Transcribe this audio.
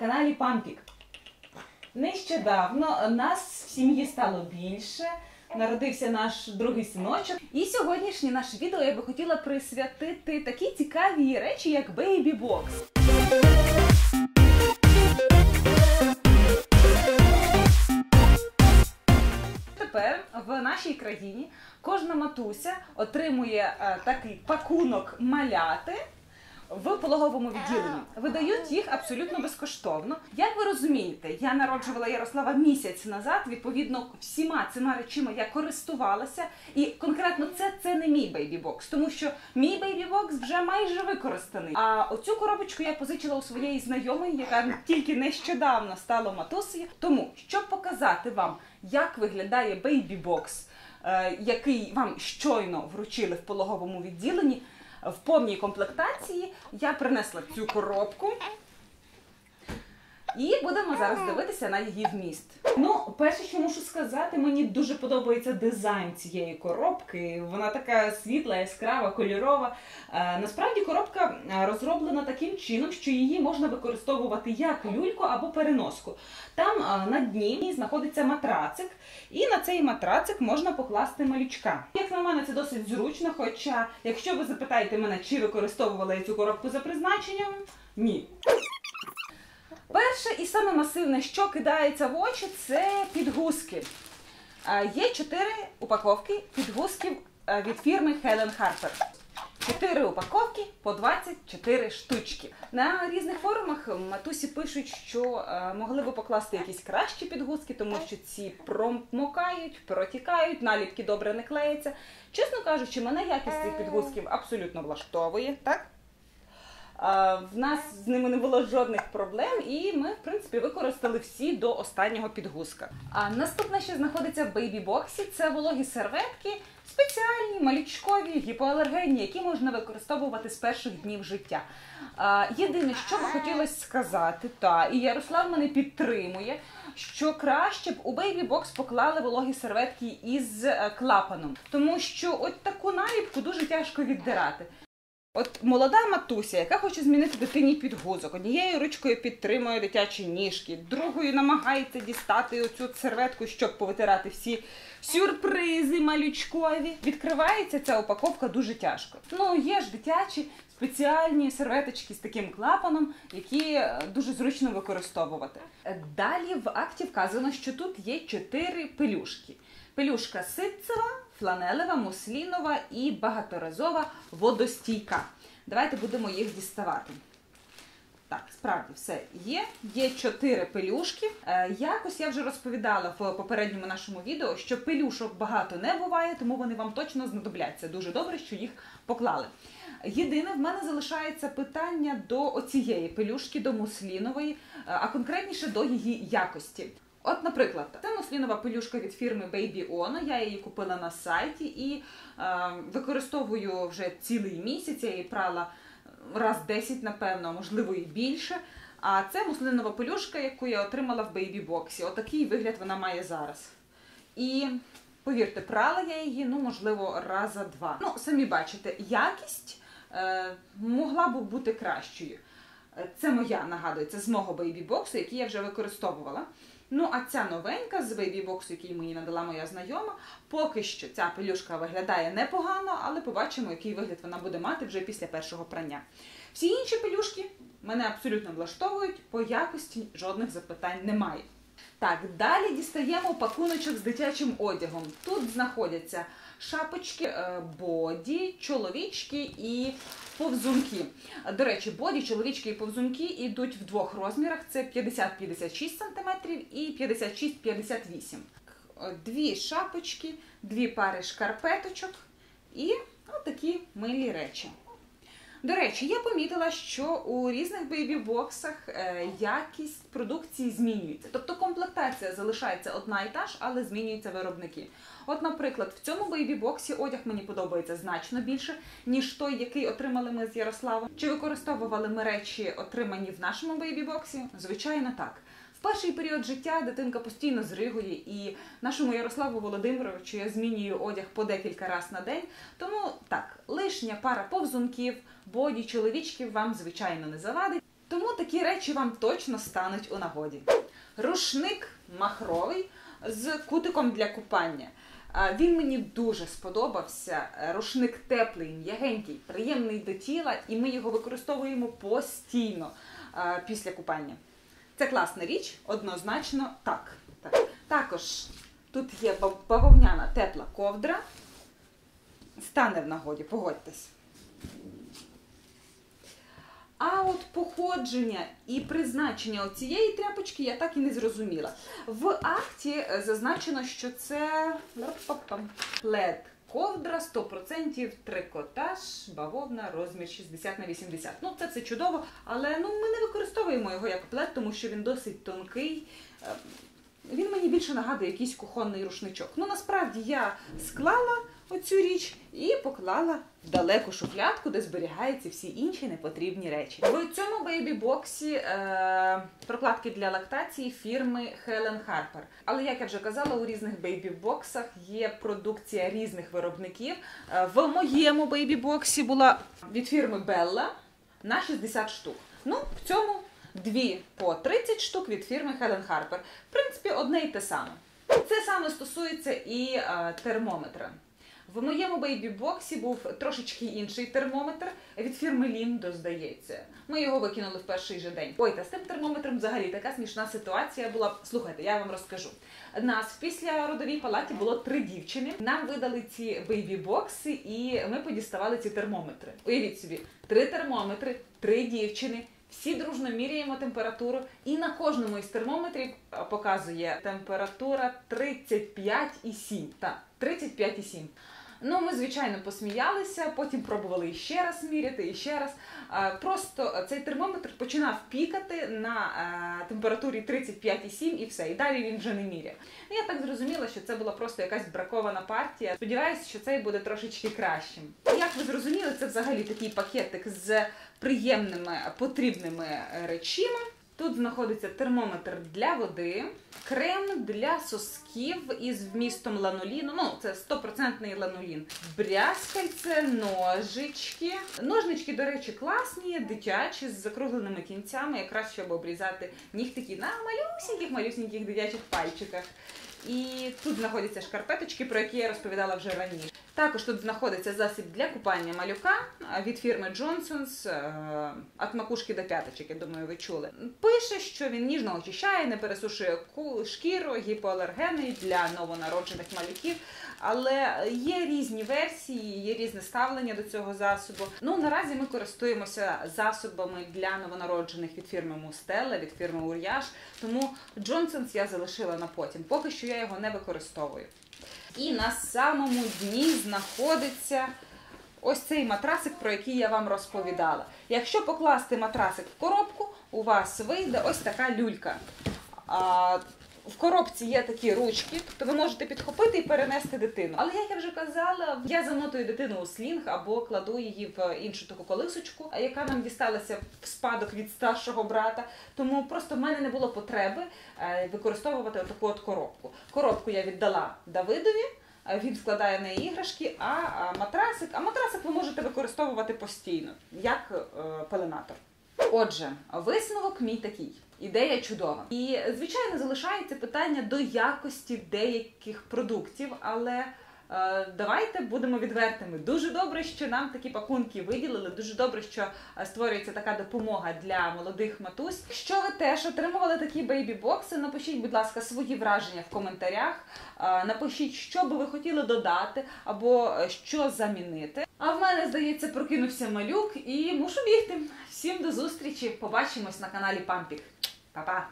каналі Пампік. Нещодавно нас в сім'ї стало більше. Народився наш другий синочок. І сьогоднішнє наше відео я би хотіла присвятити такій цікавій речі, як Box. Тепер в нашій країні кожна матуся отримує е, такий пакунок маляти в пологовому відділенні. Видають їх абсолютно безкоштовно. Як ви розумієте, я народжувала Ярослава місяць назад. Відповідно, всіма цими речима я користувалася, і конкретно це, це не мій бейбі-бокс, тому що мій бейбі-бокс вже майже використаний. А оцю коробочку я позичила у своєї знайомої, яка тільки нещодавно стала матусею. Тому щоб показати вам, як виглядає бейбі-бокс, е, який вам щойно вручили в пологовому відділенні в повній комплектації я принесла цю коробку. І будемо зараз дивитися на її вміст. Ну, перше, що мушу сказати, мені дуже подобається дизайн цієї коробки. Вона така світла, яскрава, кольорова. Е, насправді коробка е, розроблена таким чином, що її можна використовувати як люльку або переноску. Там е, на дні знаходиться матрацик, і на цей матрацик можна покласти малючка. Як на мене, це досить зручно. Хоча, якщо ви запитаєте мене, чи використовувала я цю коробку за призначенням, ні. Перше і саме масивне, що кидається в очі, це підгузки. Е, Є чотири упаковки підгузків е, від фірми Helen Harper. Чотири упаковки по 24 штучки. На різних форумах матусі пишуть, що е, могли би покласти якісь кращі підгузки, тому що ці промокають, протікають, наліпки добре не клеяться. Чесно кажучи, мене якість цих підгузків абсолютно влаштовує, так? А, В нас з ними не було жодних проблем, і ми, в принципі, використали всі до останнього підгузка. А наступне, що знаходиться в бейбі-боксі, це вологі серветки, спеціальні, малючкові, гіпоалергенні, які можна використовувати з перших днів життя. А, Єдине, що би хотілося сказати, та і Ярослав мене підтримує, що краще б у бейбі-бокс поклали вологі серветки із е, клапаном, тому що от таку наліпку дуже тяжко віддирати. От молода матуся, яка хоче змінити дитині підгузок, однією ручкою підтримує дитячі ніжки, другою намагається дістати оцю серветку, щоб повитирати всі сюрпризи малючкові. Відкривається ця упаковка дуже тяжко. Ну, є ж дитячі спеціальні серветочки з таким клапаном, які е, дуже зручно використовувати. Далі в акті вказано, що тут є чотири пелюшки. Пелюшка ситцева, фланелева, муслінова і багаторазова водостійка. Давайте будемо їх діставати. Так, справді все є. Є чотири пелюшки. Е, якось я вже розповідала в попередньому нашому відео, що пелюшок багато не буває, тому вони вам точно знадобляться. Дуже добре, що їх поклали. Єдине, в мене залишається питання до оцієї пелюшки, до муслінової, е, а конкретніше до її якості. От, наприклад, це муслінова пелюшка від фірми Baby Ono. Я її купила на сайті і е, використовую вже цілий місяць. Я її прала раз 10, напевно, можливо, і більше. А це муслинова пелюшка, яку я отримала в бейбі-боксі. Отакий вигляд вона має зараз. І повірте, прала я її, ну, можливо, раза два. Ну, самі бачите, якість е, могла б бути кращою. Е, Це моя, нагадую, це з мого бейбі-боксу, який я вже використовувала. Ну, а ця новенька з бейбі-боксу, який мені надала моя знайома, поки що ця пелюшка виглядає непогано, але побачимо, який вигляд вона буде мати вже після першого прання. Всі інші пелюшки мене абсолютно влаштовують, по якості жодних запитань немає. Так, далі дістаємо пакуночок з дитячим одягом. Тут знаходяться шапочки, е, боді, чоловічки і повзунки. До речі, боді, чоловічки і повзунки йдуть в двох розмірах: це 50-56 см і 56-58 Дві шапочки, дві пари шкарпеточок і такі милі речі. До речі, я помітила, що у різних бейбі-боксах е, якість продукції змінюється. Тобто комплектація залишається одна і та ж, але змінюються виробники. От, наприклад, в цьому бейбі-боксі одяг мені подобається значно більше, ніж той, який отримали ми з Ярославом. Чи використовували ми речі, отримані в нашому бейбі-боксі? Звичайно, так. Перший період життя дитинка постійно зригує, і нашому Ярославу Володимировичу я змінюю одяг по декілька разів на день. Тому так, лишня пара повзунків, боді, чоловічків вам, звичайно, не завадить. Тому такі речі вам точно стануть у нагоді. Рушник махровий з кутиком для купання. Він мені дуже сподобався. Рушник теплий, м'ягенький, приємний до тіла, і ми його використовуємо постійно після купання. Це класна річ, однозначно так. так. Також тут є бавовняна тепла ковдра. Стане в нагоді, погодьтесь. А от походження і призначення цієї тряпочки я так і не зрозуміла. В акті е, зазначено, що це плед. Ковдра 100% трикотаж, бавовна, розмір 60 на 80. Ну, це це чудово, але ну, ми не використовуємо його як плед, тому що він досить тонкий. Е, Він мені більше нагадує якийсь кухонний рушничок. Ну, насправді я склала оцю річ і поклала в далеку шуфлядку, де зберігаються всі інші непотрібні речі. В цьому бейбі-боксі е, прокладки для лактації фірми Helen Harper. Але як я вже казала, у різних бейбі-боксах є продукція різних виробників. Е, в моєму бейбі-боксі була від фірми Bella на 60 штук. Ну, в цьому дві по 30 штук від фірми Helen Harper. В принципі, одне і те саме. Це саме стосується і е, термометра. В моєму бейбі-боксі був трошечки інший термометр від фірми Ліндо, здається. Ми його викинули в перший же день. Ой, та з тим термометром взагалі така смішна ситуація була. Слухайте, я вам розкажу. Нас в післяродовій палаті було три дівчини. Нам видали ці бейбі-бокси, і ми подіставали ці термометри. Уявіть собі, три термометри, три дівчини. Всі дружно міряємо температуру, і на кожному із термометрів показує температура 35,7. Так, 35,7. Ну, ми, звичайно, посміялися, потім пробували іще раз міряти, і ще раз. Просто цей термометр починав пікати на а, температурі 35,7 і все. І далі він вже не міряє. Ну, Я так зрозуміла, що це була просто якась бракована партія. Сподіваюся, що цей буде трошечки кращим. Як ви зрозуміли, це взагалі такий пакетик з приємними потрібними речима. Тут знаходиться термометр для води, крем для сосків із вмістом ланоліну. Ну, це 100% ланолін. Брязкальце, ножички. Ножнички, до речі, класні, дитячі, з закругленими кінцями, якраз щоб обрізати нігтики на малюсіньких малюсіньких дитячих пальчиках. І тут знаходяться шкарпеточки, про які я розповідала вже раніше. Також тут знаходиться засіб для купання малюка від фірми Johnson's е, від макушки до п'яточок, я думаю, ви чули. Пише, що він ніжно очищає, не пересушує шкіру, гіпоалергенний для новонароджених малюків. Але є різні версії, є різне ставлення до цього засобу. Ну наразі ми користуємося засобами для новонароджених від фірми Мустелла, від фірми Ур'яж. Тому Johnson's я залишила на потім. Поки що я його не використовую. І на самому дні знаходиться ось цей матрасик, про який я вам розповідала. Якщо покласти матрасик в коробку, у вас вийде ось така люлька. В коробці є такі ручки, тобто ви можете підхопити і перенести дитину. Але як я вже казала, я замотую дитину у слінг або кладу її в іншу таку колисочку, яка нам дісталася в спадок від старшого брата. Тому просто в мене не було потреби е, використовувати таку от коробку. Коробку я віддала Давидові. е, Він складає в неї іграшки, а а матрасик, а матрасик ви можете використовувати постійно, як е, пеленатор. Отже, висновок мій такий. Ідея чудова. І, звичайно, залишається питання до якості деяких продуктів, але е, давайте будемо відвертими. Дуже добре, що нам такі пакунки виділили. Дуже добре, що е, створюється така допомога для молодих матусь. Якщо ви теж отримували такі бейбі-бокси, напишіть, будь ласка, свої враження в коментарях. Е, напишіть, що би ви хотіли додати або що замінити. А в мене, здається, прокинувся малюк і мушу бігти. Всім до зустрічі. Побачимось на каналі Пампік. 爸爸